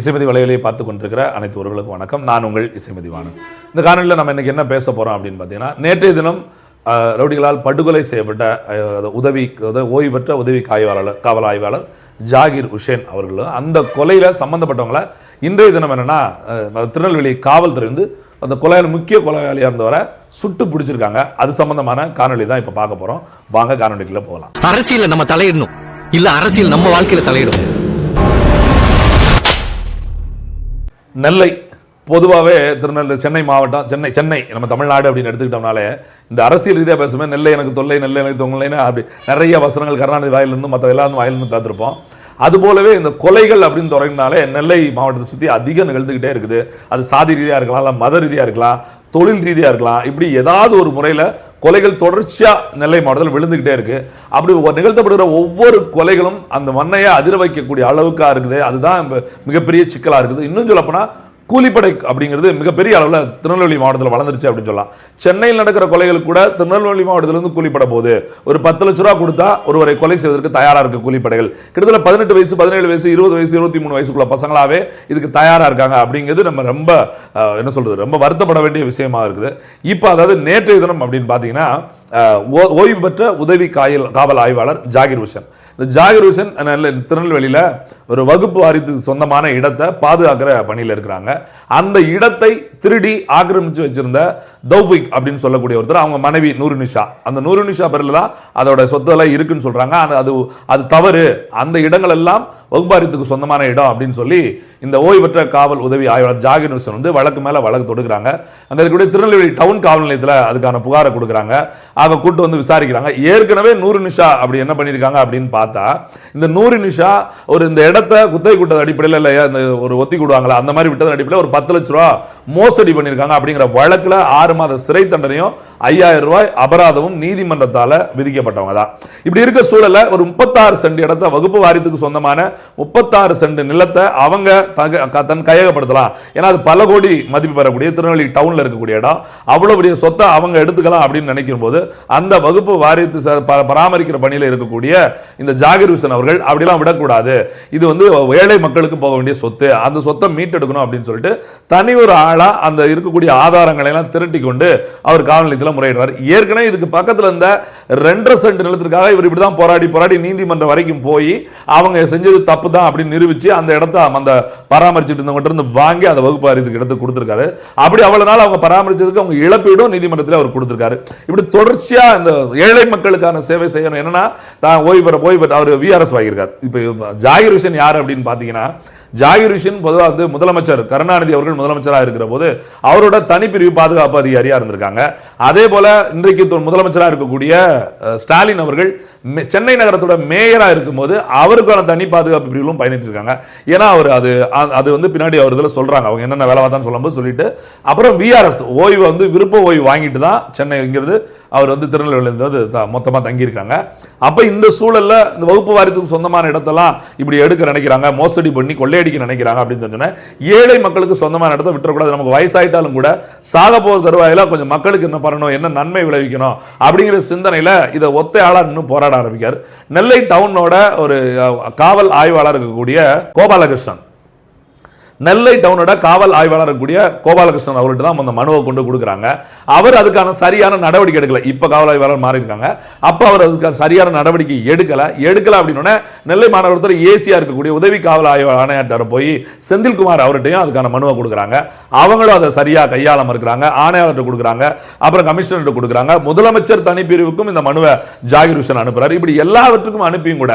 இசைமதி வலையிலே பார்த்து கொண்டிருக்கிற அனைத்து உறவுகளுக்கும் வணக்கம். நான் உங்கள் இசைமதி வாணன். இந்த காணொலியில் நம்ம இன்றைக்கி என்ன பேச போகிறோம் அப்படின்னு பார்த்தீங்கன்னா நேற்றைய தினம் ரவுடிகளால் படுகொலை செய்யப்பட்ட உதவி அதாவது ஓய்வு பெற்ற உதவி காய்வாளர் காவல் ஆய்வாளர் ஜாகிர் உஷேன் அவர்களும் அந்த கொலையில் சம்மந்தப்பட்டவங்கள இன்றைய தினம் என்னென்னா திருநெல்வேலி காவல்துறை வந்து அந்த கொலையில் முக்கிய கொலையாளியாக இருந்தவரை சுட்டு பிடிச்சிருக்காங்க. அது சம்பந்தமான காணொலி தான் இப்போ பார்க்க போகிறோம் வாங்க காணொலிக்குள்ளே போகலாம். அரசியலில் நம்ம தலையிடணும். இல்லை அரசியல் நம்ம வாழ்க்கையில் தலையிடும் நெல்லை பொதுவாகவே திருநெல்வேலி சென்னை மாவட்டம் சென்னை சென்னை நம்ம தமிழ்நாடு அப்படின்னு எடுத்துக்கிட்டோம்னாலே இந்த அரசியல் ரீதியாக பேசுவேன் நெல்லை எனக்கு தொல்லை நெல்லை எனக்கு தொங்கலைன்னு அப்படி நிறைய வசனங்கள் கருணாநிதி வாயிலிருந்து மற்ற எல்லாரும் வாயிலிருந்து பார்த்துருப்போம். அதுபோலவே இந்த கொலைகள் அப்படின்னு தொடங்கினாலே நெல்லை மாவட்டத்தை சுற்றி அதிகம் நிகழ்ந்துக்கிட்டே இருக்குது. அது சாதி ரீதியாக இருக்கலாம் இல்லை மத ரீதியாக இருக்கலாம் தொழில் ரீதியாக இருக்கலாம் இப்படி ஏதாவது ஒரு முறையில் கொலைகள் தொடர்ச்சியாக நெல்லை மாவட்டத்தில் விழுந்துக்கிட்டே இருக்குது அப்படி நிகழ்த்தப்படுகிற ஒவ்வொரு கொலைகளும் அந்த மண்ணையை அதிர வைக்கக்கூடிய அளவுக்காக இருக்குது. அதுதான் மிகப்பெரிய சிக்கலாக இருக்குது. இன்னும் சொல்லப்போனால் கூலிப்படை அப்படிங்கிறது மிகப்பெரிய அளவில் திருநெல்வேலி மாவட்டத்தில் வளர்ந்துருச்சு அப்படின்னு சொல்லலாம். சென்னையில் நடக்கிற கொலைகள் கூட திருநெல்வேலி மாவட்டத்திலிருந்து கூலிப்பட போகுது. ஒரு பத்து லட்ச ரூபா கொடுத்தா ஒருவரை கொலை செய்வதற்கு தயாராக இருக்கு கூலிப்படைகள். கிட்டத்தட்ட பதினெட்டு வயசு பதினேழு வயசு இருபது வயசு இருபத்தி மூணு வயசுக்குள்ள பசங்களாவே இதுக்கு தயாராக இருக்காங்க அப்படிங்கிறது நம்ம ரொம்ப அஹ், என்ன சொல்றது ரொம்ப வருத்தப்பட வேண்டிய விஷயமா இருக்குது. இப்போ அதாவது நேற்றைய தினம் அப்படின்னு பார்த்தீங்கன்னா ஓ- ஓய்வு பெற்ற உதவி காயல் காவல் ஆய்வாளர் ஜாகிர் ஹுசன் இந்த ஜாகிர் ஹுசன் நல்ல திருநெல்வேலியில் ஒரு வகுப்பு வாரியத்துக்கு சொந்தமான இடத்தை பாதுகாக்கிற பணியில் இருக்கிறாங்க. அந்த இடத்தை திருடி ஆக்கிரமித்து வச்சிருந்த தௌபிக் அப்படின்னு சொல்லக்கூடிய ஒருத்தர் அவங்க மனைவி நூறு நிஷா அந்த நூறு நிஷா பேரில் தான் அதோட சொத்தெல்லாம் இருக்குன்னு சொல்கிறாங்க ஆனால் அது அது தவறு. அந்த இடங்கள் எல்லாம் வகுப்பாரியத்துக்கு சொந்தமான இடம் அப்படின்னு சொல்லி இந்த ஓய்வு பெற்ற காவல் உதவி ஆய்வாளர் ஜாகிர் ஹுசன் வந்து வழக்கு மேலே வழக்கு தொடுக்கிறாங்க. அங்கே இருக்கக்கூடிய திருநெல்வேலி டவுன் காவல் நிலையத்தில் அதுக்கான புகாரை கொடுக்குறாங்க. அவங்க கூட்டு வந்து விசாரிக்கிறாங்க. ஏற்கனவே நூறு நிஷா அப்படி என்ன பண்ணியிருக்காங்க அப்படின்னு பார்த்து இந்த நூறு நிஷா ஒரு இந்த இடத்த குத்தகை கூட்டது அடிப்படையில் இல்லை இந்த ஒரு ஒத்தி கூடுவாங்களா அந்த மாதிரி விட்டதன் அடிப்படையில் ஒரு பத்து லட்ச ரூபா மோசடி பண்ணியிருக்காங்க அப்படிங்கிற வழக்குல ஆறு மாத சிறை தண்டனையும் ஐயாயிரம் ரூபாய் அபராதமும் நீதிமன்றத்தால் விதிக்கப்பட்டவங்க தான் இப்படி இருக்க சூழல்ல ஒரு முப்பத்தாறு சென்ட் இடத்த வகுப்பு வாரியத்துக்கு சொந்தமான முப்பத்தாறு சென்ட் நிலத்தை அவங்க தக- தன் கையகப்படுத்தலாம். ஏன்னா அது பல கோடி மதிப்பு பெறக்கூடிய திருநெல்வேலி டவுனில் இருக்கக்கூடிய இடம். அவ்வளோ பெரிய சொத்தை அவங்க எடுத்துக்கலாம் அப்படின்னு நினைக்கும் போது அந்த வகுப்பு வாரியத்து பராமரிக்கிற பணியில் இருக்கக்கூடிய இந்த ஜாகிர் ஹுசன் அவர்கள் அப்படிலாம் விடக்கூடாது. இது வந்து ஏழை மக்களுக்கு போக வேண்டிய சொத்து. அந்த சொத்தை மீட்டெடுக்கணும் அப்படின்னு சொல்லிட்டு தனி ஒரு ஆளாக அந்த இருக்கக்கூடிய ஆதாரங்களை எல்லாம் திரட்டி கொண்டு அவர் காவல் நிலையத்தில் நீதிமன்றத்தில் முறையிடுறார் ஏற்கனவே இதுக்கு பக்கத்தில் இருந்த ரெண்டரை சென்ட் நிலத்திற்காக இவர் இப்படி தான் போராடி போராடி நீதிமன்றம் வரைக்கும் போய் அவங்க செஞ்சது தப்பு தான் அப்படின்னு நிரூபித்து அந்த இடத்த அந்த பராமரிச்சுட்டு இருந்தவங்க இருந்து வாங்கி அந்த வகுப்பு அறிவுக்கு இடத்துக்கு கொடுத்துருக்காரு. அப்படி அவ்வளோ நாள் அவங்க பராமரிச்சதுக்கு அவங்க இழப்பீடும் நீதிமன்றத்தில் அவர் கொடுத்துருக்காரு. இப்படி தொடர்ச்சியாக இந்த ஏழை மக்களுக்கான சேவை செய்யணும். என்னன்னா தான் ஓய்வு பெற ஓய்வு பெற்ற அவர் விஆர்எஸ் வாங்கியிருக்கார். இப்போ ஜாகிர் ஹுசேன் யார் அப்படின்னு பார்த்தீங்கன்னா ஜாகிர் பொதுவாக வந்து முதலமைச்சர் கருணாநிதி அவர்கள் முதலமைச்சராக இருக்கிற போது அவரோட தனிப்பிரிவு பாதுகாப்பு அதிகாரியாக இருந்திருக்காங்க. அதே போல இன்றைக்கு முதலமைச்சராக இருக்கக்கூடிய ஸ்டாலின் அவர்கள் சென்னை நகரத்தோட மேயராக இருக்கும்போது அவருக்கான தனி பாதுகாப்பு பிரிவுகளும் பயணிட்டு இருக்காங்க. ஏன்னா அவர் அது அது வந்து பின்னாடி அவர் இதில் சொல்றாங்க. அவங்க என்னென்ன வேலை பார்த்தான்னு சொல்லும்போது சொல்லிட்டு அப்புறம் விஆர்எஸ் ஓய்வு வந்து விருப்ப ஓய்வு வாங்கிட்டு தான் சென்னைங்கிறது அவர் வந்து திருநெல்வேலியிலேருந்து வந்து த- தங்கியிருக்காங்க. அப்போ இந்த சூழல்ல இந்த வகுப்பு வாரியத்துக்கு சொந்தமான இடத்தெல்லாம் இப்படி எடுக்க நினைக்கிறாங்க. மோசடி பண்ணி கொள்ளையடி கொள்ளையடிக்க நினைக்கிறாங்க அப்படின்னு சொன்னேன் ஏழை மக்களுக்கு சொந்தமான இடத்த விட்டுறக்கூடாது. நமக்கு வயசாயிட்டாலும் கூட சாக போகிற தருவாயில் கொஞ்சம் மக்களுக்கு என்ன பண்ணணும் என்ன நன்மை விளைவிக்கணும் அப்படிங்கிற சிந்தனையில இதை ஒத்த ஆளாக இன்னும் போராட ஆரம்பிக்கார். நெல்லை டவுனோட ஒரு காவல் ஆய்வாளர் இருக்கக்கூடிய கோபாலகிருஷ்ணன். நெல்லை டவுனோட காவல் ஆய்வாளர் கூடிய கோபாலகிருஷ்ணன் அவர்கிட்ட தான் அந்த மனுவை கொண்டு கொடுக்குறாங்க. அவர் அதுக்கான சரியான நடவடிக்கை எடுக்கல. இப்ப காவல் ஆய்வாளர் மாறி இருக்காங்க அப்போ அவர் அதுக்கான சரியான நடவடிக்கை எடுக்கல. எடுக்கல அப்படின்னோடனே நெல்லை மாநகரத்தில் ஏசியா இருக்கக்கூடிய உதவி காவல் ஆய்வாளர் ஆணையாளர் போய் செந்தில்குமார் அவர்கிட்டையும் அதுக்கான மனுவை கொடுக்குறாங்க. அவங்களும் அதை சரியா கையாள இருக்கிறாங்க ஆணையாளர்கிட்ட கொடுக்குறாங்க. அப்புறம் கமிஷனர்கிட்ட கொடுக்குறாங்க. முதலமைச்சர் தனிப்பிரிவுக்கும் இந்த மனுவை ஜாகிர் ஹுசன் அனுப்புறாரு. இப்படி எல்லாவற்றுக்கும் அனுப்பியும் கூட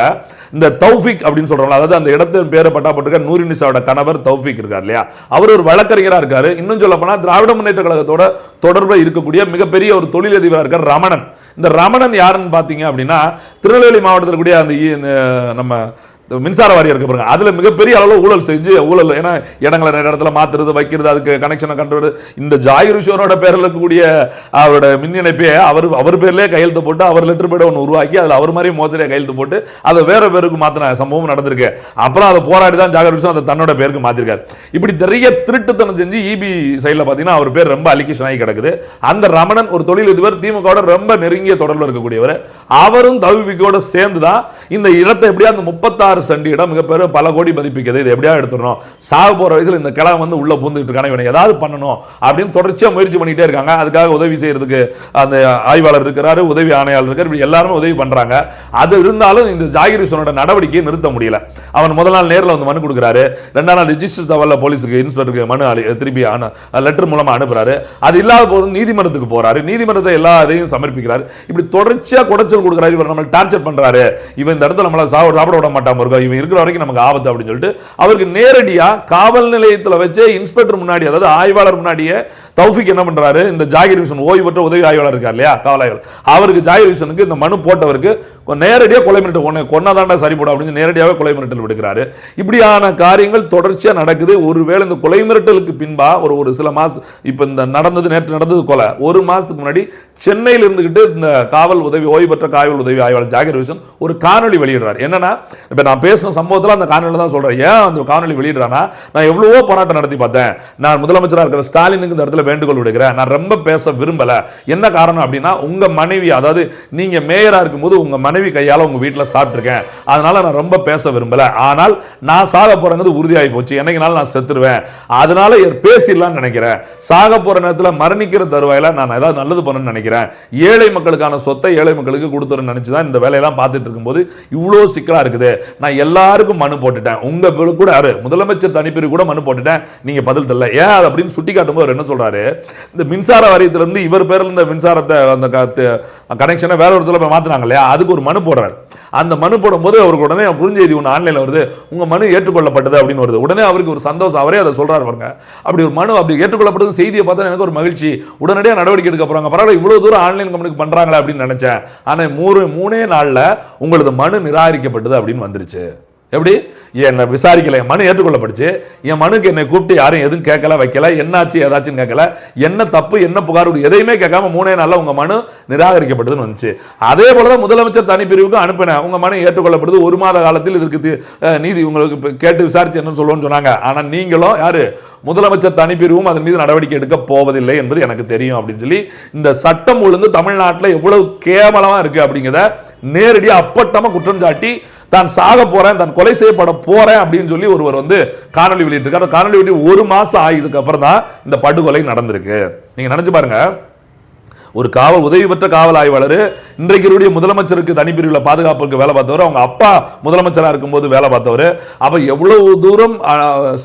இந்த தௌஃபிக் அப்படின்னு சொல்கிறாங்க அதாவது அந்த இடத்தின் பேரை பட்டா போட்டுக்க நூரினிசாவோட கணவர் தௌஃபிக் இருக்கார் இல்லையா? அவர் ஒரு வழக்கறிஞரா இருக்காரு. இன்னும் சொல்ல போனா திராவிட முன்னேற்ற கழகத்தோட தொடர்பில் இருக்கக்கூடிய மிகப்பெரிய ஒரு தொழிலதிபராக இருக்கார் ரமணன். இந்த ரமணன் யாருன்னு பாத்தீங்க அப்படின்னா திருநெல்வேலி மாவட்டத்தில் கூடிய அந்த நம்ம மின்சார வாரியம் இருக்கு பாருங்க. அதுல மிகப்பெரிய அளவில் ஊழல் செஞ்சு ஊழல் ஏன்னா இடங்களை நிறைய இடத்துல மாத்துறது வைக்கிறது அதுக்கு கனெக்ஷனை கண்டுறது. இந்த ஜாகிர் பேரில் பேர்ல இருக்கக்கூடிய அவரோட மின் இணைப்பே அவர் அவர் பேர்லேயே கையெழுத்து போட்டு அவர் லெட்டர் பேட ஒன்று உருவாக்கி அதில் அவர் மாதிரி மோசடியாக கையெழுத்து போட்டு அதை வேற பேருக்கு மாத்தின சம்பவம் நடந்திருக்கு. அப்புறம் அதை போராடி தான் ஜாகிர் அதை தன்னோட பேருக்கு மாத்திருக்காரு. இப்படி நிறைய திருட்டுத்தனம் செஞ்சு இபி சைடில் பார்த்தீங்கன்னா அவர் பேர் ரொம்ப அலிகேஷன் ஆகி கிடக்குது. அந்த ரமணன் ஒரு தொழிலதிபர் திமுகவோட ரொம்ப நெருங்கிய தொடர்பில் இருக்கக்கூடியவர். அவரும் தவிபிக்கோட சேர்ந்து தான் இந்த இடத்தை எப்படியா அந்த முப்பத்தாறு பதினாறு சண்டியிடம் மிகப்பெரிய பல கோடி மதிப்பிக்குது இது எப்படியா எடுத்துடணும்? சாக போகிற வயசில் இந்த கிழமை வந்து உள்ளே பூந்துட்டு இருக்கான. இவனை ஏதாவது பண்ணணும் அப்படின்னு தொடர்ச்சியாக முயற்சி பண்ணிட்டே இருக்காங்க. அதுக்காக உதவி செய்யறதுக்கு அந்த ஆய்வாளர் இருக்கிறாரு உதவி ஆணையாளர் இருக்காரு. இப்படி எல்லாருமே உதவி பண்ணுறாங்க அது இருந்தாலும் இந்த ஜாகிர் ஹுசனோட நடவடிக்கையை நிறுத்த முடியல. அவன் முதல் நாள் நேரில் வந்து மனு கொடுக்குறாரு. ரெண்டாம் நாள் ரிஜிஸ்டர் தவறில் போலீஸுக்கு இன்ஸ்பெக்டருக்கு மனு அலி- திருப்பி லெட்டர் மூலமாக அனுப்புறாரு. அது இல்லாத போது நீதிமன்றத்துக்கு போறாரு. நீதிமன்றத்தை எல்லா இதையும் சமர்ப்பிக்கிறார். இப்படி தொடர்ச்சியாக குடைச்சல் கொடுக்குறாரு. இவர் நம்மளை டார்ச்சர் பண்ணுறாரு இவன் இந்த இடத்துல நம்மளை சாப்பிட சாப்பிட விட மாட்டாம இருக்கோம் இவன் இருக்கிற வரைக்கும் நமக்கு ஆபத்து அப்படின்னு சொல்லிட்டு அவருக்கு நேரடியா காவல் நிலையத்தில் வச்சே இன்ஸ்பெக்டர் முன்னாடி அதாவது ஆய்வாளர் முன்னாடியே தௌஃபிக் என்ன பண்றாரு? இந்த ஜாகிர் ஹுசன் ஓய்வு பெற்ற உதவி ஆய்வாளர் இருக்கார் இல்லையா? காவல் ஆய்வாளர் அவருக்கு ஜாகிர் ஹுசனுக்கு இந்த மனு போட்டவருக்கு நேரடியா கொலை மிரட்டல் உன்னை கொன்னாதாண்டா சரி போடும் அப்படின்னு நேரடியாவே கொலை மிரட்டல் விடுக்கிறாரு. இப்படியான காரியங்கள் தொடர்ச்சியா நடக்குது. ஒருவேளை இந்த கொலை மிரட்டலுக்கு பின்பா ஒரு ஒரு சில மாசம் இப்போ இந்த நடந்தது நேற்று நடந்தது கொலை. ஒரு மாசத்துக்கு முன்னாடி சென்னையில் இருந்துகிட்டு இந்த காவல் உதவி ஓய்வு பெற்ற காவல் உதவி ஆய்வாளர் ஜாகிர் ஹுசன் ஒரு காணொளி வெளியிடுறார். என்னன்னா இப்போ நான் பேசின சம்பவத்துல அந்த காணொளி தான் சொல்றேன். ஏன் அந்த காணொளி வெளியிடுறானா நான் எவ்வளவோ போராட்டம் நடத்தி பார்த்தேன். நான் முதலமைச்சராக இருக்கிற ஸ்டாலினுக்கு இந்த இடத்துல வேண்டுகோள் விடுகிறேன். நான் ரொம்ப பேச விரும்பல. என்ன காரணம் அப்படின்னா உங்க மனைவி அதாவது நீங்க மேயரா இருக்கும்போது உங்க மனைவி கையால உங்க வீட்டில் சாப்பிட்ருக்கேன் அதனால நான் ரொம்ப பேச விரும்பல. ஆனால் நான் சாக போறேங்கிறது உறுதியாகி போச்சு. என்னைக்குனாலும் நான் செத்துருவேன். அதனால பேசிடலாம்னு நினைக்கிறேன். சாக போற நேரத்தில் மரணிக்கிற தருவாயில நான் ஏதாவது நல்லது பண்ணணும்னு நினைக்கிறேன். ஏழை மக்களுக்கான சொத்தை ஏழை மக்களுக்கு கொடுத்துருன்னு நினச்சி தான் இந்த வேலையெல்லாம் பார்த்துட்டு இருக்கும்போது இவ்வளோ சிக்கலா இருக்குது. நான் எல்லாருக்கும் மனு போட்டுட்டேன். உங்க கூட யார்? முதலமைச்சர் தனிப்பிரிவு கூட மனு போட்டுட்டேன். நீங்க பதில் தெரியல ஏன் அது அப்படின்னு சுட்டி காட்டும்போது அவர் என்ன சொல்றாரு. இந்த மின்சார வாரியத்துல இருந்து இவர் பேர்ல இருந்த மின்சாரத்தை அந்த கனெக்ஷனை வேற ஒரு போய் மாத்துனாங்க இல்லையா? அதுக்கு ஒரு மனு போடுறாரு. அந்த மனு போடும்போது அவருக்கு உடனே குறுஞ்செய்தி ஒன்று ஆன்லைனில் வருது. உங்க மனு ஏற்றுக்கொள்ளப்பட்டது அப்படின்னு வருது. உடனே அவருக்கு ஒரு சந்தோஷம். அவரே அதை சொல்றாரு பாருங்க. அப்படி ஒரு மனு அப்படி ஏற்றுக்கொள்ளப்பட்டது செய்தியை பார்த்தா எனக்கு ஒரு மகிழ்ச்சி. உடனடியாக நடவடிக்கை எடுக்க போறாங்க. பரவாயில்ல இவ்வளவு தூரம் ஆன்லைன் கம்பெனிக்கு பண்றாங்களே அப்படின்னு நினைச்சேன். ஆனா மூணு மூணே நாள்ல உங்களது மனு நிராகரிக்கப்பட்டது அப்படின்னு வந்துருச்சு. எப்படி? என்னை விசாரிக்கல. என் மனு ஏற்றுக்கொள்ளப்படுச்சு என் மனுக்கு என்னை கூப்பிட்டு யாரும் எதுவும் கேட்கல வைக்கல என்னாச்சு ஏதாச்சும் கேட்கல என்ன தப்பு என்ன புகார் எதையுமே கேட்காம மூணே நாளில் உங்கள் மனு நிராகரிக்கப்பட்டதுன்னு வந்துச்சு. அதே போல தான் முதலமைச்சர் தனிப்பிரிவுக்கு அனுப்பினேன். உங்கள் மனு ஏற்றுக்கொள்ளப்படுது. ஒரு மாத காலத்தில் இதற்கு நீதி உங்களுக்கு கேட்டு விசாரிச்சு என்னன்னு சொல்லுவோம்னு சொன்னாங்க. ஆனால் நீங்களும் யார்? முதலமைச்சர் தனிப்பிரிவும் அதன் மீது நடவடிக்கை எடுக்க போவதில்லை என்பது எனக்கு தெரியும் அப்படின்னு சொல்லி இந்த சட்டம் ஒழுங்கு தமிழ்நாட்டில் எவ்வளவு கேவலமாக இருக்குது அப்படிங்கிறத நேரடியாக அப்பட்டமாக குற்றம் சாட்டி தான் சாக போறேன் தான் கொலை செய்யப்பட போறேன் அப்படின்னு சொல்லி ஒருவர் வந்து காணொலி வெளியிட்டிருக்காரு. அந்த காணொலி வெளியிட்டு ஒரு மாசம் ஆகியதுக்கு அப்புறம் தான் இந்த படுகொலை நடந்திருக்கு. நீங்க நினைச்சு பாருங்க. ஒரு காவல் உதவி பெற்ற காவல் ஆய்வாளர் இன்றைக்கு முதலமைச்சருக்கு தனிப்பிரிவில் பாதுகாப்புக்கு வேலை பார்த்தவர் அவங்க அப்பா முதலமைச்சராக இருக்கும்போது வேலை பார்த்தவர். அப்ப எவ்வளவு தூரம்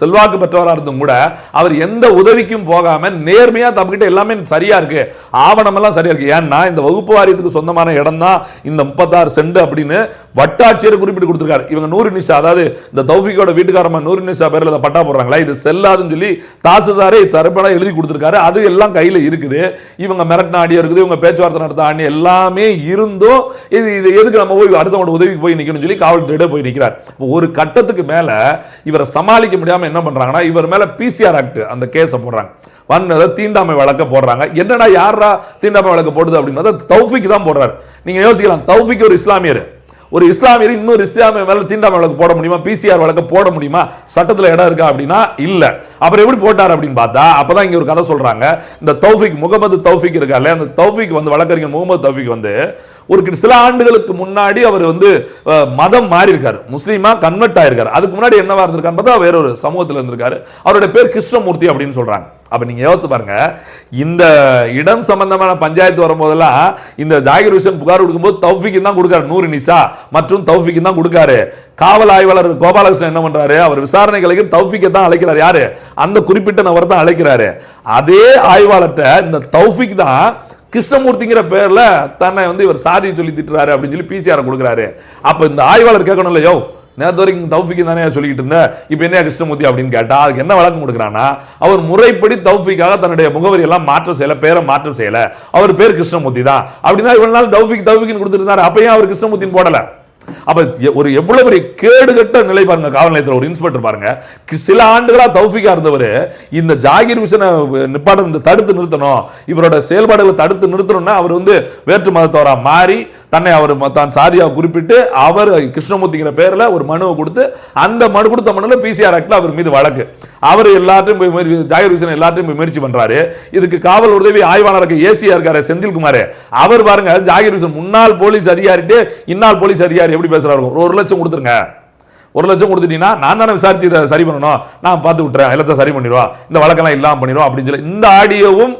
செல்வாக்கு பெற்றவராக இருந்தும் கூட அவர் எந்த உதவிக்கும் போகாம நேர்மையா தம்கிட்ட எல்லாமே சரியா இருக்கு. ஆவணம் எல்லாம் சரியா இருக்கு. ஏன்னா இந்த வகுப்பு வாரியத்துக்கு சொந்தமான இடம் தான் இந்த முப்பத்தாறு சென்ட் அப்படின்னு வட்டாட்சியர் குறிப்பிட்டு கொடுத்துருக்காரு. இவங்க நூறு நிஷா அதாவது இந்த தௌஃபிக்கோட வீட்டுக்காரமா நூறு நிஷா பேர்ல பட்டா போடுறாங்களா? இது செல்லாதுன்னு சொல்லி தாசுதாரே தரப்பட எழுதி கொடுத்துருக்காரு. அது எல்லாம் கையில இருக்குது. இவங்க மிரட்டின ஆடியோ இருக்குது இவங்க பேச்சுவார்த்தை நடத்த எல்லாமே இருந்தும் இது இது எதுக்கு நம்ம போய் அடுத்தவங்களோட உதவிக்கு போய் நிற்கணும்னு சொல்லி காவல்துறையிட போய் நிற்கிறார் ஒரு கட்டத்துக்கு மேலே இவரை சமாளிக்க முடியாமல் என்ன பண்ணுறாங்கன்னா இவர் மேலே பிசிஆர் ஆக்ட் அந்த கேஸை போடுறாங்க. வந்ததை தீண்டாமை வழக்க போடுறாங்க. என்னடா யாரா தீண்டாமை வழக்க போடுது அப்படின்னா தௌஃபிக் தான் போடுறாரு. நீங்க யோசிக்கலாம் தௌஃபிக் ஒரு இஸ்லாமியர். ஒரு இஸ்லாமியர் இன்னொரு இஸ்லாமிய மேல தீண்டாமை வழக்கு போட முடியுமா? பிசிஆர் வழக்கு போட முடியுமா? சட்டத்தில் இடம் இருக்கா அப்படின்னா இல்லை. அப்புறம் எப்படி போட்டார் அப்படின்னு பார்த்தா அப்பதான் இங்க ஒரு கதை சொல்றாங்க. இந்த தௌஃபிக் முகமது தௌஃபிக் இருக்கார்ல அந்த தௌஃபிக் வந்து வழக்கறிஞர் முகமது தௌஃபிக் வந்து ஒரு கிட்ட- சில ஆண்டுகளுக்கு முன்னாடி அவர் வந்து மதம் மாறி இருக்காரு முஸ்லீமா கன்வெர்ட் ஆயிருக்காரு. அதுக்கு முன்னாடி என்னவா இருந்திருக்காரு பார்த்தா வேற ஒரு சமூகத்தில் இருந்திருக்காரு. அவருடைய பேர் கிருஷ்ணமூர்த்தி அப்படின்னு சொல்றாங்க. அப்ப நீங்க யோசித்து பாருங்க. இந்த இடம் சம்பந்தமான பஞ்சாயத்து வரும்போதெல்லாம் இந்த ஜாகிர் ஹுசேன் புகார் கொடுக்கும்போது தௌஃபிக்கு தான் கொடுக்காரு. நூறு நிஷா மற்றும் தௌஃபிக்கு தான் கொடுக்காரு. காவல் ஆய்வாளர் கோபாலகிருஷ்ணன் என்ன பண்றாரு? அவர் விசாரணைகளுக்கு தௌஃபிக்கை தான் அழைக்கிறார். யாரு? அந்த குறிப்பிட்ட நபர் தான் அழைக்கிறாரு. அதே ஆய்வாளர்கிட்ட இந்த தௌஃபிக் தான் கிருஷ்ணமூர்த்திங்கிற பேர்ல தன்னை வந்து இவர் சாதியை சொல்லி திட்டுறாரு அப்படின்னு சொல்லி பிசிஆர் கொடுக்குறாரு. அப்ப இந்த ஆய்வாளர் கேட்கணும் இல்லையோ? நேற்று வரைக்கும் தௌஃபிக்கு தானே சொல்லிக்கிட்டு இருந்தேன் இப்போ என்ன கிருஷ்ணமூர்த்தி அப்படின்னு கேட்டால் அதுக்கு என்ன வழக்கம் கொடுக்குறான்னா அவர் முறைப்படி தௌஃபிக்காக தன்னுடைய முகவரி எல்லாம் மாற்றம் செய்யலை பேரை மாற்றம் செய்யலை. அவர் பேர் கிருஷ்ணமூர்த்தி தான். அப்படின்னா இவ்வளவு நாள் தௌஃபிக் தௌஃபிக்னு கொடுத்துருந்தாரு. அப்பயும் அவர் கிருஷ்ணமூர்த்தின்னு போடல? அப்ப ஒரு எவ்வளவு பெரிய கேடுகட்ட நிலை பாருங்க காவல் நிலையத்தில் ஒரு இன்ஸ்பெக்டர் பாருங்க. சில ஆண்டுகளா தௌஃபிகா இருந்தவர் இந்த ஜாகிர் விஷனை நிப்பாட்ட இந்த தடுத்து நிறுத்தணும் இவரோட செயல்பாடுகளை தடுத்து நிறுத்தணும்னா அவர் வந்து வேற்று மதத்தவரா மாறி தன்னை அவர் தான் சாதியாக குறிப்பிட்டு அவர் கிருஷ்ணமூர்த்திங்கிற பேரில் ஒரு மனுவை கொடுத்து அந்த மனு கொடுத்த மனுல பிசிஆர் ஆக்டில் அவர் மீது வழக்கு. அவர் எல்லாத்தையும் போய் முயற்சி- ஜாகிர் ஹுசேன் எல்லாத்தையும் போய் முயற்சி பண்ணுறாரு இதுக்கு காவல் உதவி ஆய்வாளருக்கு ஏசியா இருக்காரு செந்தில்குமார். அவர் பாருங்க ஜாகிர் ஹுசேன் முன்னாள் போலீஸ் அதிகாரிட்டு இன்னால் போலீஸ் அதிகாரி எப்படி பேசுகிறாரு ஒரு ஒரு லட்சம் கொடுத்துருங்க. ஒரு லட்சம் கொடுத்துட்டீங்கன்னா நான் தானே விசாரிச்சு இதை சரி பண்ணணும். நான் பார்த்து விட்டுறேன். எல்லாத்தையும் சரி பண்ணிடுவோம் இந்த வழக்கெல்லாம் இல்லாமல் பண்ணிடுவோம் அப்படின்னு சொல்லி இந்த ஆடியோவும்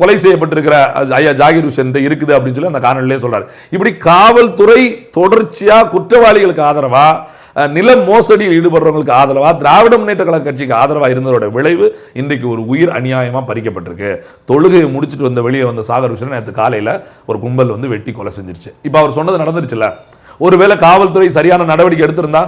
கொலை செய்யப்பட்டிருக்கிற ஐயா ஜாகிர் ஹுசேன் இருக்குது அப்படின்னு சொல்லி அந்த காணொலியிலே சொல்கிறார் இப்படி காவல்துறை தொடர்ச்சியாக குற்றவாளிகளுக்கு ஆதரவாக நில மோசடியில் ஈடுபடுறவங்களுக்கு ஆதரவாக திராவிட முன்னேற்ற கழக கட்சிக்கு ஆதரவாக இருந்ததோட விளைவு இன்றைக்கு ஒரு உயிர் அநியாயமாக பறிக்கப்பட்டிருக்கு. தொழுகையை முடிச்சுட்டு வந்த வெளியே வந்த சாகர் விஷயம் நேற்று காலையில் ஒரு கும்பல் வந்து வெட்டி கொலை செஞ்சிருச்சு. இப்போ அவர் சொன்னது நடந்துருச்சுல்ல? ஒருவேளை காவல்துறை சரியான நடவடிக்கை எடுத்திருந்தா?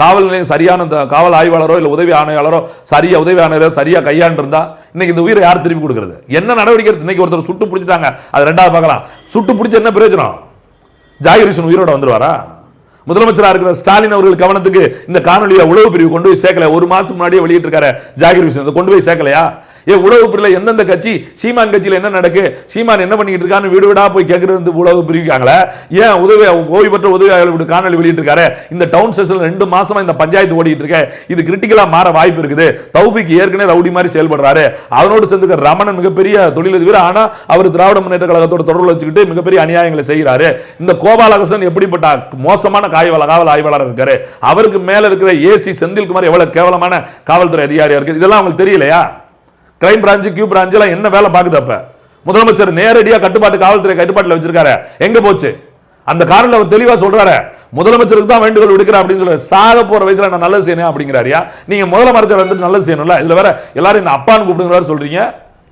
காவல் நிலையம் சரியான இந்த காவல் ஆய்வாளரோ இல்லை உதவி ஆணையாளரோ சரியா உதவி ஆணையரோ சரியா கையாண்டிருந்தா இன்னைக்கு இந்த உயிரை யார் திருப்பி கொடுக்கறது? என்ன நடவடிக்கை இன்னைக்கு ஒருத்தர் சுட்டு பிடிச்சிட்டாங்க. அது ரெண்டாவது பார்க்கலாம். சுட்டு பிடிச்ச என்ன பிரயோஜனம்? ஜாகிரிசன் உயிரோட வந்துருவாரா? முதலமைச்சரா இருக்கிற ஸ்டாலின் அவர்கள் கவனத்துக்கு இந்த காணொலியை உளவு பிரிவு கொண்டு போய் சேர்க்கல. ஒரு மாசம் முன்னாடியே வெளியிட்டிருக்காரு ஜாகிர் விஷயம் கொண்டு போய் சேர்க்கலையா? ஏ உளவு பிரிவில் எந்தெந்த கட்சி சீமான் கட்சியில் என்ன நடக்கு சீமான் என்ன பண்ணிட்டு இருக்கான்னு வீடு வீடா போய் கேட்கறது உளவு பிரிவிக்காங்களே? ஏன் உதவி ஓய்வு பெற்ற உதவி ஆய்வாளர் காணொலி வெளியிட்டிருக்காரு? இந்த டவுன் செஷன் ரெண்டு மாசமா இந்த பஞ்சாயத்து ஓடிட்டு இருக்க. இது கிரிட்டிக்கலா மாற வாய்ப்பு இருக்குது. தௌபிக்கு ஏற்கனவே ரவுடி மாதிரி செயல்படுறாரு. அவனோடு சேர்ந்துக்க ரமணன் மிகப்பெரிய தொழிலதிபர். ஆனா அவர் திராவிட முன்னேற்ற கழகத்தோட தொடர்பு வச்சுக்கிட்டு மிகப்பெரிய அநியாயங்களை செய்கிறாரு இந்த கோபாலகிருஷ்ணன் எப்படிப்பட்ட மோசமான காய்வல காவல் ஆய்வாளர் இருக்காரு? அவருக்கு மேல இருக்கிற ஏசி செந்தில்குமார் எவ்வளவு கேவலமான காவல்துறை அதிகாரியா இருக்கு? இதெல்லாம் அவங்களுக்கு தெரியலையா? கிரைம் பிரான்ச் கியூ பிரான்ச் எல்லாம் என்ன வேலை பார்க்குது அப்ப? முதலமைச்சர் நேரடியாக கட்டுப்பாட்டு காவல்துறை கட்டுப்பாட்டில் வச்சிருக்காரு. எங்க போச்சு? அந்த காரணம் அவர் தெளிவா சொல்றாரு. முதலமைச்சருக்கு தான் வேண்டுகோள் விடுக்கிறேன் அப்படின்னு சொல்லி சாக போற வயசுல நான் நல்லது செய்யணும் அப்படிங்கிறாரியா? நீங்க முதலமைச்சர் வந்து நல்லது செய்யணும்ல? இதுல வேற எல்லாரும் இந்த அப்பான்னு கூப்பிடுங்கிற சொல்றீங்க.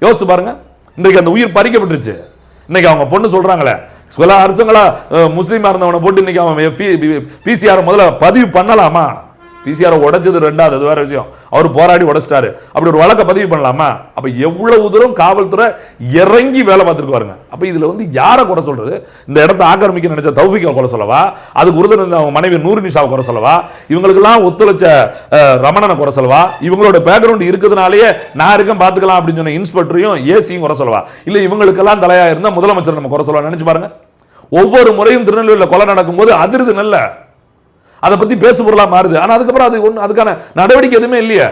யோசிச்சு பாருங்க. இன்றைக்கு அந்த உயிர் பறிக்கப்பட்டுருச்சு. இன்னைக்கு அவங்க பொண்ணு சொல்றாங்களே. சில அரசுங்களா முஸ்லீமா இருந்தவனை போட்டு இன்னைக்கு அவன் பிசிஆர் முதல்ல பதிவு பண்ணலாமா? பிசிஆர் உடைச்சது ரெண்டாவது அது வேற விஷயம். அவர் போராடி உடைச்சிட்டாரு. அப்படி ஒரு வழக்க பதிவு பண்ணலாமா? அப்ப எவ்வளவு தூரம் காவல்துறை இறங்கி வேலை பார்த்துருக்கு பாருங்க. அப்ப இதுல வந்து யாரை குறை சொல்றது? இந்த இடத்த ஆக்கிரமிக்க நினைச்ச தௌஃபிகா குறை சொல்லவா? அதுக்கு உறுதுணை இருந்த அவங்க மனைவி நூறு நிஷாவை குறை சொல்லவா? இவங்களுக்கெல்லாம் ஒத்துழைச்ச ரமணனை குறை சொல்லவா? இவங்களோட பேக்ரவுண்ட் இருக்கிறதுனாலயே நான் இருக்கேன் பார்த்துக்கலாம் அப்படின்னு சொன்ன இன்ஸ்பெக்டரையும் ஏசியும் குறை சொல்லவா? இல்ல இவங்களுக்கெல்லாம் தலையா இருந்தா முதலமைச்சர் நம்ம குறை சொல்லலாம் நினைச்சு பாருங்க. ஒவ்வொரு முறையும் திருநெல்வேலியில் கொலை நடக்கும்போது அதிர்து நல்ல அதை பற்றி பேசு பொருளாக மாறுது. ஆனால் அதுக்கப்புறம் அது ஒன்று அதுக்கான நடவடிக்கை எதுவுமே இல்லையே.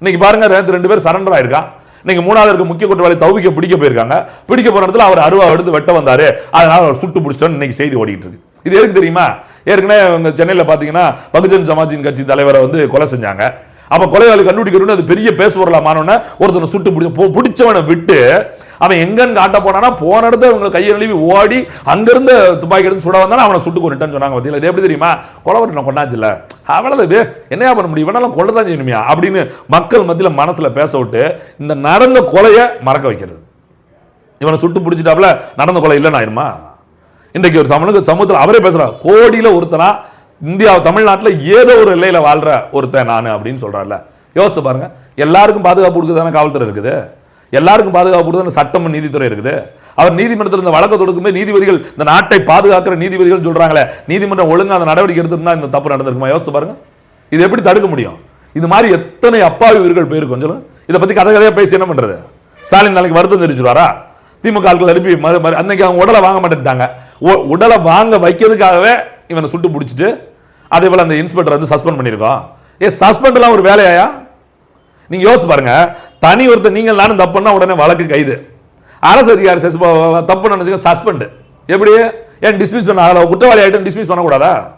இன்னைக்கு பாருங்க நேத்து ரெண்டு பேர் சரண்டர் ஆயிருக்கான் இன்னைக்கு மூணாவது இருக்க முக்கிய குற்றவாளி தவிக்க பிடிக்க போயிருக்காங்க. பிடிக்க போகிற இடத்துல அவர் அருவா எடுத்து வெட்ட வந்தார். அதனால் அவர் சுட்டு பிடிச்சிட்டோன்னு இன்னைக்கு செய்தி ஓடிட்டு இருக்கு. இது எதுக்கு தெரியுமா? ஏற்கனவே சென்னையில் பார்த்தீங்கன்னா பகுஜன் சமாஜின் கட்சி தலைவரை வந்து கொலை செஞ்சாங்க. அப்ப கொலையாளி கண்டுபிடிக்கணும்னு அது பெரிய பேசுபொருளா மாறினோடனே ஒருத்தனை சுட்டு பிடி பிடிச்சவனை விட்டு அவன் எங்கன்னு காட்ட போனானா போன இடத்த அவங்க கையை நழுவி ஓடி அங்கிருந்து துப்பாக்கி எடுத்து சுட வந்தானா அவனை சுட்டு கொண்டுட்டான்னு சொன்னாங்க பார்த்தீங்களா இது எப்படி தெரியுமா? கொலவரனை கொண்டாச்சுல அவ்வளவு இது. என்னையா பண்ண முடியும்? இவனெல்லாம் கொள்ள தான் செய்யணுமியா அப்படின்னு மக்கள் மத்தியில் மனசில் பேச விட்டு இந்த நடந்த கொலையை மறக்க வைக்கிறது. இவனை சுட்டு பிடிச்சிட்டாப்புல நடந்த கொலை இல்லைன்னு ஆயிருமா? இன்றைக்கு ஒரு தமிழுக்கு சமூகத்தில் அவரே பேசுகிறான் கோடியில் ஒருத்தனா இந்தியா தமிழ்நாட்டில் ஏதோ ஒரு எல்லையில் வாழ்கிற ஒருத்தன் நான் அப்படின்னு சொல்றாருல. யோசிச்சு பாருங்க. எல்லாருக்கும் பாதுகாப்பு கொடுக்குறதான காவல்துறை இருக்குது? எல்லாருக்கும் பாதுகாப்பு கொடுக்குறது சட்டம் நீதித்துறை இருக்குது. அவர் நீதிமன்றத்தில் இந்த வழக்கு தொடுக்கும்போது நீதிபதிகள் இந்த நாட்டை பாதுகாக்கிற நீதிபதிகள் சொல்கிறாங்களே நீதிமன்றம் ஒழுங்காக அந்த நடவடிக்கை எடுத்திருந்தா இந்த தப்பு நடந்திருக்குமா? யோசிச்சு பாருங்க. இது எப்படி தடுக்க முடியும்? இது மாதிரி எத்தனை அப்பாவி உயிர்கள் போயிருக்கும் சொல்லுங்க. இதை பற்றி கதை கதையாக பேசி என்ன பண்ணுறது ஸ்டாலின் நாளைக்கு வருத்தம் தெரிவிச்சுருவாரா? திமுக ஆட்கள் எழுப்பி மறு மறு அன்னைக்கு அவங்க உடலை வாங்க மாட்டேன்ட்டாங்க. உடலை வாங்க வைக்கிறதுக்காகவே இவனை சுட்டு பிடிச்சிட்டு அதே போல் அந்த இன்ஸ்பெக்டர் வந்து சஸ்பெண்ட் பண்ணியிருக்கோம். ஏ சஸ்பெண்ட்லாம் ஒரு வேலையாயா? நீங்கள் யோசிச்சு பாருங்க. தனி ஒருத்தர் நீங்கள் நானும் தப்புன்னா உடனே வழக்கு கைது. அரசு அதிகாரி சஸ்- தப்பு நினைச்சுக்க சஸ்பெண்டு. எப்படி? ஏன் டிஸ்மிஸ் பண்ண ஆகல குற்றவாளி ஆகிட்டு டிஸ்மிஸ் பண்ணக்கூடாதா?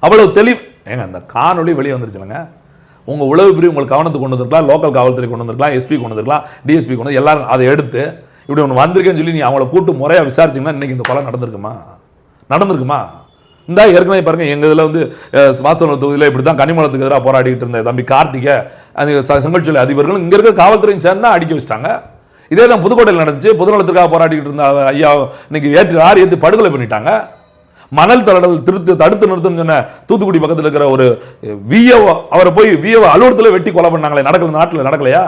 அவ்வளவு தெளிவு ஏங்க அந்த காணொளி வெளியே வந்துருச்சுலங்க. உங்கள் உளவு பிரிவு உங்களுக்கு கவனத்துக்கு கொண்டு வந்திருக்கலாம். லோக்கல் காவல்துறை கொண்டு வந்திருக்கலாம். எஸ்பி கொண்டு வந்திருக்கலாம். டிஎஸ்பி கொண்டு எல்லாரும் அதை எடுத்து இப்படி ஒன்று வந்திருக்கேன்னு சொல்லி நீ அவங்கள கூட்டு முறையாக விசாரிச்சிங்கன்னா இன்னைக்கு இந்த கொலை நடந்திருக்குமா? நடந்திருக்குமா? இந்த ஏற்கனவே பாருங்க எங்கள் இதில் வந்து வாசன தொகுதியில் இப்படி தான் கனிமலத்துக்கு எதிராக போராடிக்கிட்டு இருந்த தம்பி கார்த்திகை அந்த ச- செங்கல்சொல்லி அதிபர்களும் இங்கே இருக்கிற காவல்துறையும் சேர்ந்து தான் அடிக்க வச்சிட்டாங்க. இதே தான் புதுக்கோட்டையில் நடந்துச்சு பொதுநலத்துக்காக போராடிட்டு இருந்த ஐயா இன்னைக்கு ஏற்றி ஆறு ஏற்றி படுகொலை பண்ணிட்டாங்க. மணல் தடல் திருத்து தடுத்து நிறுத்துன்னு சொன்ன தூத்துக்குடி பக்கத்தில் இருக்கிற ஒரு விஓ அவரை போய் விஓ அலுவலகத்தில் வெட்டி கொலை பண்ணாங்களே நடக்கல நாட்டில் நடக்கலையா?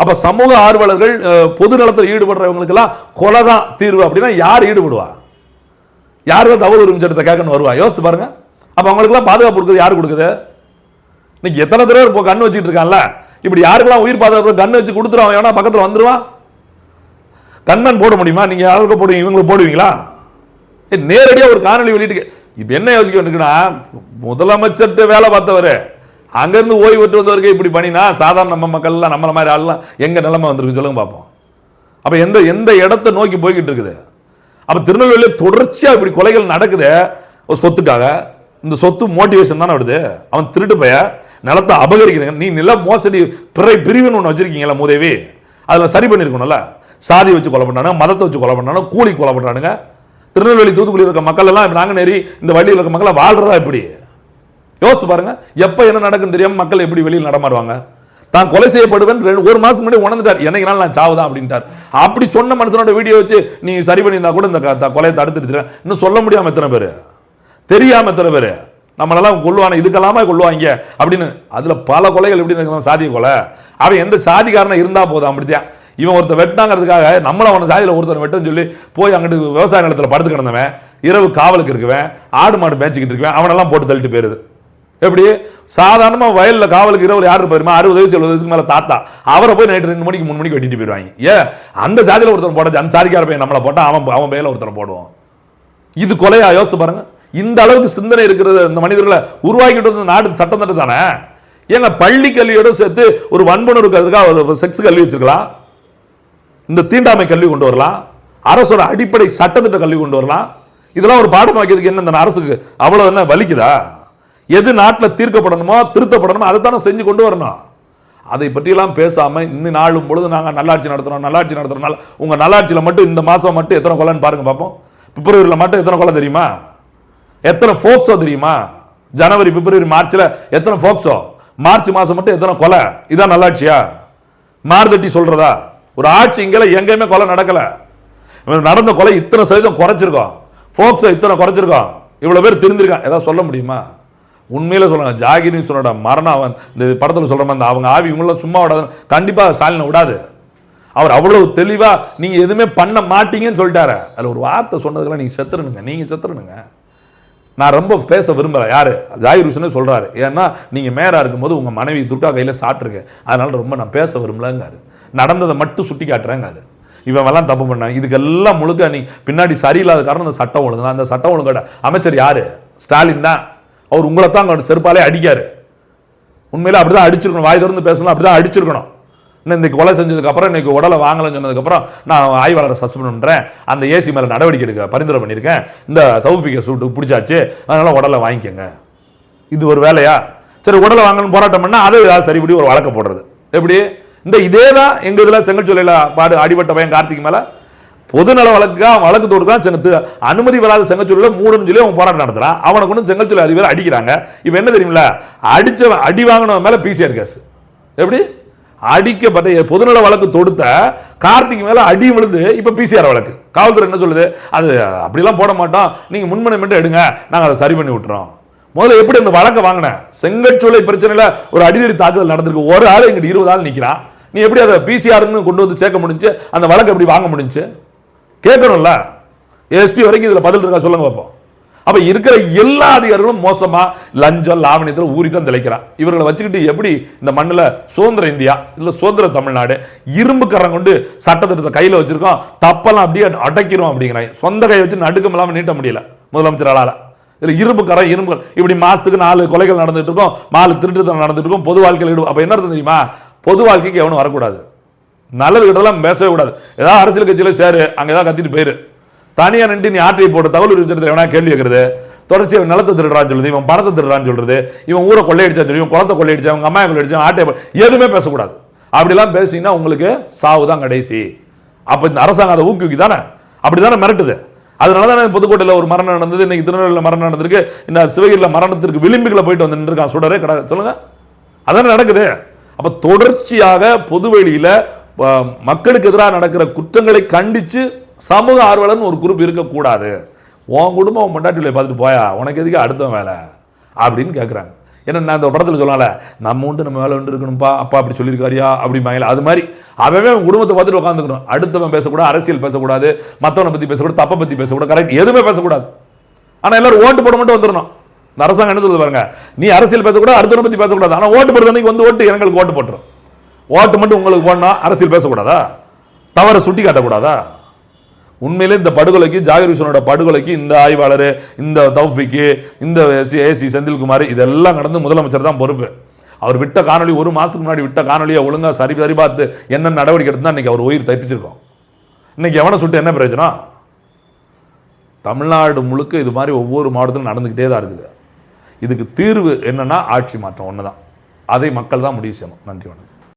அப்போ சமூக ஆர்வலர்கள் பொது நலத்தில் ஈடுபடுறவங்களுக்கெல்லாம் கொலை தான் தீர்வு அப்படின்னா யார் ஈடுபடுவா? யார் தான் தகவல் உரிமை சட்டத்தை கேட்கணும் வருவா? யோசித்து பாருங்க. அப்போ அவங்களுக்குலாம் பாதுகாப்பு கொடுக்குது யார் கொடுக்குது? இன்னைக்கு எத்தனை தடவை இப்போ கண் வச்சுட்டு இருக்கான்ல? இப்படி யாருக்கெல்லாம் உயிர் பாதுகாப்பு கண்ணு வச்சு கொடுத்துருவான் வேணா பக்கத்தில் வந்துருவான் கண்மன் போட முடியுமா? நீங்கள் யாருக்கு போடுவீங்க இவங்களுக்கு போடுவீங்களா? நேரடியாக ஒரு காணொலி வெளியிட்டு இப்போ என்ன யோசிக்க வேண்டியிருக்குன்னா முதலமைச்சர்கிட்ட வேலை பார்த்தவர். அங்கேருந்து ஓய்வு பெற்று வந்தவருக்கு இப்படி பண்ணினா சாதாரண நம்ம மக்கள்லாம் நம்மள மாதிரி ஆள்லாம் எங்கள் நிலைமை வந்திருக்கு சொல்லுங்க பார்ப்போம் அப்போ எந்த எந்த இடத்த நோக்கி போய்கிட்டு இருக்குது? அப்ப திருநெல்வேலியில் தொடர்ச்சியா இப்படி கொலைகள் நடக்குது ஒரு சொத்துக்காக. இந்த சொத்து மோட்டிவேஷன் தானே வருது? அவன் திருட்டு பைய நிலத்தை அபகரிக்கிறீங்க நீ நில மோசடி பிறை பிரிவுன்னு ஒன்று வச்சிருக்கீங்களா மூதேவி? அதில் சரி பண்ணியிருக்கணும்ல. சாதி வச்சு கொலை பண்ணானுங்க மதத்தை வச்சு கொலை பண்ணானுங்க கூலி கொலை பண்ணானுங்க திருநெல்வேலி தூத்துக்குடி இருக்க மக்கள் எல்லாம் இப்ப நாங்க நெறி இந்த வழியில் இருக்க மக்களை வாழ்றதா எப்படி யோசிச்சு பாருங்க. எப்போ என்ன நடக்குன்னு தெரியாமல் மக்கள் எப்படி வெளியில் நடமாடுவாங்க? தான் கொலை செய்யப்படுவேன். ரெண்டு- ஒரு மாசம் முன்னாடி உணர்ந்துட்டார். என்னைக்கு நாள் நான் சாவுதான் அப்படின்ட்டார். அப்படி சொன்ன மனுஷனோட வீடியோ வச்சு நீ சரி பண்ணியிருந்தா கூட இந்த கொலையை தடுத்துட்டு இன்னும் சொல்ல முடியாம எத்தனை பேர்? தெரியாம எத்தனை பேர்? நம்மளெல்லாம் கொள்ளுவானே இதுக்கெல்லாமா கொள்ளுவாங்க அப்படின்னு. அதில் பல கொலைகள் எப்படி நடக்கும் சாதிய கொலை. அவன் எந்த சாதிக்காரனை இருந்தால் போதும் அப்படித்தான். இவன் ஒருத்தர் வெட்டினாங்கிறதுக்காக நம்மள அவனை சாதியில் ஒருத்தர் வெட்டன்னு சொல்லி போய் அங்கிட்டு விவசாய நிலத்துல படுத்து கிடந்தவன் இரவு காவலுக்கு இருக்குவேன் ஆடு மாடு மேய்ச்சிக்கிட்டு இருக்குவேன் அவனெல்லாம் போட்டு தள்ளிட்டு போயிருது. எப்படி? சாதாரணமாக வயலில் காவலுக்கு இரவு யார் இருப்பாருமா அறுபது வயசு எழுபது வயசுக்கு மேலே தாத்தா. அவரை போய் நைட்டு ரெண்டு மணிக்கு மூணு மணிக்கு வெட்டிட்டு போயிருவாங்க. ஏன்? அந்த சாதியில் ஒருத்தர் போட அந்த சாதிக்கார பையன் நம்மளை போட்டால் அவன் அவன் பையில ஒருத்தர் போடுவோம் இது கொலையா? யோசித்து பாருங்க. இந்த அளவுக்கு சிந்தனை இருக்கிறது இந்த மனிதர்களை உருவாக்கிட்டு வந்து நாடு சட்டம் தட்டு தானே? ஏங்க பள்ளி கல்வியோட சேர்த்து ஒரு வன்புணர்வுக்கு அதுக்காக ஒரு செக்ஸ் கல்வி வச்சிருக்கலாம்? இந்த தீண்டாமை கல்வி கொண்டு வரலாம். அரசோட அடிப்படை சட்டத்திட்ட கல்வி கொண்டு வரலாம். இதெல்லாம் ஒரு பாடம் வைக்கிறதுக்கு என்ன இந்த அரசுக்கு அவ்வளோ என்ன வலிக்குதா? எது நாட்டில் தீர்க்கப்படணுமோ திருத்தப்படணுமோ அதை தானே செஞ்சு கொண்டு வரணும். அதை பற்றியெல்லாம் பேசாமல் இந்த நாளும் பொழுது நாங்கள் நல்லாட்சி நடத்துகிறோம் நல்லாட்சி நடத்துறோம்னால உங்கள் நல்லாட்சியில் மட்டும் இந்த மாதம் மட்டும் எத்தனை கொலைன்னு பாருங்க பார்ப்போம் பிப்ரவரியில் மட்டும் எத்தனை கொலை தெரியுமா? எத்தனை ஃபோக்ஸோ தெரியுமா? ஜனவரி பிப்ரவரி மார்ச்சில் எத்தனை ஃபோக்ஸோ மார்ச் மாதம் மட்டும் எத்தனை கொலை? இதான் நல்லாட்சியா? மார்தட்டி சொல்கிறதா ஒரு ஆட்சி இங்கே எங்கேயுமே கொலை நடக்கலை. நடந்த கொலை இத்தனை சதவீதம் குறைச்சிருக்கோம். ஃபோக்ஸோ இத்தனை குறைச்சிருக்கோம். இவ்வளோ பேர் திருந்திருக்கான் ஏதாவது சொல்ல முடியுமா? உண்மையில் சொல்லுங்கள் ஜாகிர் நியூஸனோட மரணம் அவன் இந்த படத்தில் சொல்ற மாதிரி அவங்க ஆவி இவங்களாம் சும்மா விடாது கண்டிப்பாக ஸ்டாலினை விடாது. அவர் அவ்வளவு தெளிவாக நீங்கள் எதுவுமே பண்ண மாட்டீங்கன்னு சொல்லிட்டாரு. அதில் ஒரு வார்த்தை சொன்னதுக்கெல்லாம் நீங்கள் செத்துறணுங்க நீங்கள் செத்துறணுங்க. நான் ரொம்ப பேச விரும்பலை யார்? ஜாகிர் ஹுசனே சொல்கிறாரு ஏன்னா நீங்கள் மேராக இருக்கும்போது உங்கள் மனைவி துர்கா கையில் சாப்பிட்ருக்கு அதனால் ரொம்ப நான் பேச விரும்பலங்காரு. நடந்ததை மட்டும் சுட்டி காட்டுறேங்காரு. இவன்லாம் தப்பு பண்ணான். இதுக்கெல்லாம் முழுக்க நீ பின்னாடி சரியில்லாத காரணம் அந்த சட்டம் ஒழுங்கு தான் அந்த சட்டம் ஒழுங்கோட அமைச்சர் யார்? ஸ்டாலின் தான். அவர் உங்களை தான் அங்கே செருப்பாலே அடிக்காரு. உண்மையில அப்படிதான் அடிச்சிருக்கணும். வாய் திறந்து பேசணும் அப்படிதான் அடிச்சிருக்கணும். இன்னும் இன்னைக்கு கொலை செஞ்சதுக்கப்புறம் இன்னைக்கு உடலை வாங்கலன்னு சொன்னதுக்கப்புறம் நான் ஆய்வாளரை சஸ்பெண்ட் பண்ணுறேன் அந்த ஏசி மேலே நடவடிக்கை எடுக்க பரிந்துரை பண்ணியிருக்கேன். இந்த தௌஃபிகை சூட்டு பிடிச்சாச்சு. அதனால் உடலை வாங்கிக்கோங்க. இது ஒரு வேலையா? சரி உடலை வாங்கணும்னு போராட்டம் பண்ணால் அதை ஏதாவது சரிபடி ஒரு வழக்க போடுறது. எப்படி? இந்த இதே தான் இதில் செங்கல் செங்கல்சொல்லையில பாடு அடிபட்ட பையன் கார்த்திக் மேலே பொதுநல வழக்கா வழக்கு தொடுத்து தான் செங்கத்து அனுமதி பெறாத செங்கச்சூழல மூடுன்னு சொல்லி அவன் போராட்டம் நடத்துறான். அவனை கொண்டு செங்கச்சொல்லை அதிபர் அடிக்கிறாங்க. இப்போ என்ன தெரியுமில அடிச்சவன் அடி வாங்கினவன் மேலே பிசிஆர் கேஸ். எப்படி? அடிக்கப்பட்ட பொதுநல வழக்கு தொடுத்த கார்த்திக் மேல அடி விழுது இப்ப பிசிஆர் வழக்கு. காவல்துறை என்ன சொல்லுது? அது அப்படிலாம் போட மாட்டோம். நீங்க முன்மனை மட்டும் எடுங்க. நாங்கள் அதை சரி பண்ணி விட்டுறோம். முதல்ல எப்படி அந்த வழக்கை வாங்கினேன் செங்கற்சூளை பிரச்சனையில் ஒரு அடிதடி தாக்குதல் நடந்திருக்கு. ஒரு ஆள் இங்கிட்டு இருபது ஆள் நிற்கிறான் நீ எப்படி அதை பிசிஆர்னு கொண்டு வந்து சேர்க்க முடிஞ்சு அந்த வழக்கை எப்படி வாங்க முடிஞ்சு? கேட்கணும்ல? எஸ்பி வரைக்கும் இதுல பதில் இருக்கா சொல்லுங்க பார்ப்போம் அப்போ இருக்கிற எல்லா அதிகாரிகளும் மோசமா லஞ்சம் லாவணியத்தில் ஊறி தான் திளைக்கிறான். இவர்களை வச்சுக்கிட்டு எப்படி இந்த மண்ணில் சுதந்திர இந்தியா இல்லை சுதந்திர தமிழ்நாடு இரும்புக்கரம் கொண்டு சட்டத்திட்டத்தை கையில் வச்சுருக்கோம் தப்பெல்லாம் அப்படியே அடைக்கிறோம் அப்படிங்கிறாங்க சொந்த கையை வச்சு நடுக்கம் இல்லாமல் நீட்ட முடியல முதலமைச்சரால் இதில் இரும்பு கரம் இரும்பு இப்படி மாதத்துக்கு நாலு கொலைகள் நடந்துட்டு இருக்கோம் நாலு திருட்டுத்தனம் நடந்துட்டு இருக்கும் பொது வாழ்க்கையில் ஈடுபடும் அப்போ என்ன அர்த்தம் தெரியுமா? பொது வாழ்க்கைக்கு எவனும் வரக்கூடாது. நல்லது கிட்டதெல்லாம் பேசவே கூடாது. ஏதாவது அரசியல் கட்சியில சேரு அங்கே ஏதாவது கத்திட்டு போயிரு. தனியாக நின்று நீ ஆட்டையை போட்டு தகவல் இருக்கிறது எவனா கேள்வி வைக்கிறது தொடர்ச்சி இவன் நிலத்தை திருடுறான்னு சொல்றது இவன் பணத்தை திருடுறான்னு சொல்றது இவன் ஊரை கொள்ளையடிச்சா சொல்லி இவன் குளத்தை கொள்ளையடிச்சா அவங்க அம்மா கொள்ளையடிச்சா ஆட்டையை எதுவுமே பேசக்கூடாது. அப்படிலாம் பேசிங்கன்னா உங்களுக்கு சாவு தான் கடைசி. அப்போ இந்த அரசாங்கம் அதை ஊக்குவிக்கு தானே? அப்படி தானே மிரட்டுது. அதனால தானே புதுக்கோட்டையில் ஒரு மரணம் நடந்தது இன்னைக்கு திருநெல்வேலியில் மரணம் நடந்திருக்கு இந்த சிவகிரியில் மரணத்திற்கு விளிம்புகளை போயிட்டு வந்து நின்றுருக்கான் சுடரே கடை சொல்லுங்க. அதானே நடக்குது. அப்போ தொடர்ச்சியாக பொதுவெளியில் மக்களுக்கு எதிராக நடக்கிற குற்றங்களை கண்டித்து சமூக ஆர்வலர்னு ஒரு குரூப் இருக்கக்கூடாது. உன் குடும்பம் உன் மண்டாட்டியில் பார்த்துட்டு போயா? உனக்கு எதுக்கு அடுத்த வேலை? அப்படின்னு கேட்குறாங்க ஏன்னா நான் இந்த படத்தில் சொல்லல நம்ம உண்டு நம்ம வேலை உண்டு இருக்கணும்ப்பா அப்பா அப்படி சொல்லியிருக்காரியா? அப்படிம்பாங்களா அது மாதிரி அவன் அவன் குடும்பத்தை பார்த்துட்டு உட்காந்துக்கணும் அடுத்தவன் பேசக்கூடாது அரசியல் பேசக்கூடாது மற்றவனை பற்றி பேசக்கூடாது தப்பை பற்றி பேசக்கூடாது கரெக்ட் எதுவுமே பேசக்கூடாது. ஆனால் எல்லோரும் ஓட்டு போட மட்டும் வந்துடணும் இந்த அரசாங்கம் என்ன சொல்லுது பாருங்க நீ அரசியல் பேசக்கூடாது அடுத்தவனை பற்றி பேசக்கூடாது. ஆனால் ஓட்டு போடுறது அன்னைக்கு வந்து ஓட்டு எங்களுக்கு ஓட்டு போட்டுரும். ஓட்டு மட்டும் உங்களுக்கு போடணும் அரசியல் பேசக்கூடாதா? தவறை சுட்டி காட்டக்கூடாதா உண்மையிலே இந்த படுகொலைக்கு ஜாகிர் ஹுசனோட படுகொலைக்கு இந்த ஆய்வாளர் இந்த தௌஃபிக்கு இந்த ஏசி ஏசி செந்தில்குமார் இதெல்லாம் நடந்து முதலமைச்சர் தான் பொறுப்பு. அவர் விட்ட காணொளி ஒரு மாதத்துக்கு முன்னாடி விட்ட காணொலியை ஒழுங்காக சரி சரி பார்த்து என்ன நடவடிக்கை எடுத்து தான் அவர் உயிர் தப்பிச்சிருக்கோம். இன்னைக்கு எவனை சுட்டு என்ன பிரயோஜனம்? தமிழ்நாடு முழுக்க இது மாதிரி ஒவ்வொரு மாவட்டத்திலும் நடந்துக்கிட்டே தான் இருக்குது. இதுக்கு தீர்வு என்னென்னா ஆட்சி மாற்றம் ஒன்று தான் அதை மக்கள் தான் முடிவு செய்யணும். நன்றி வணக்கம்.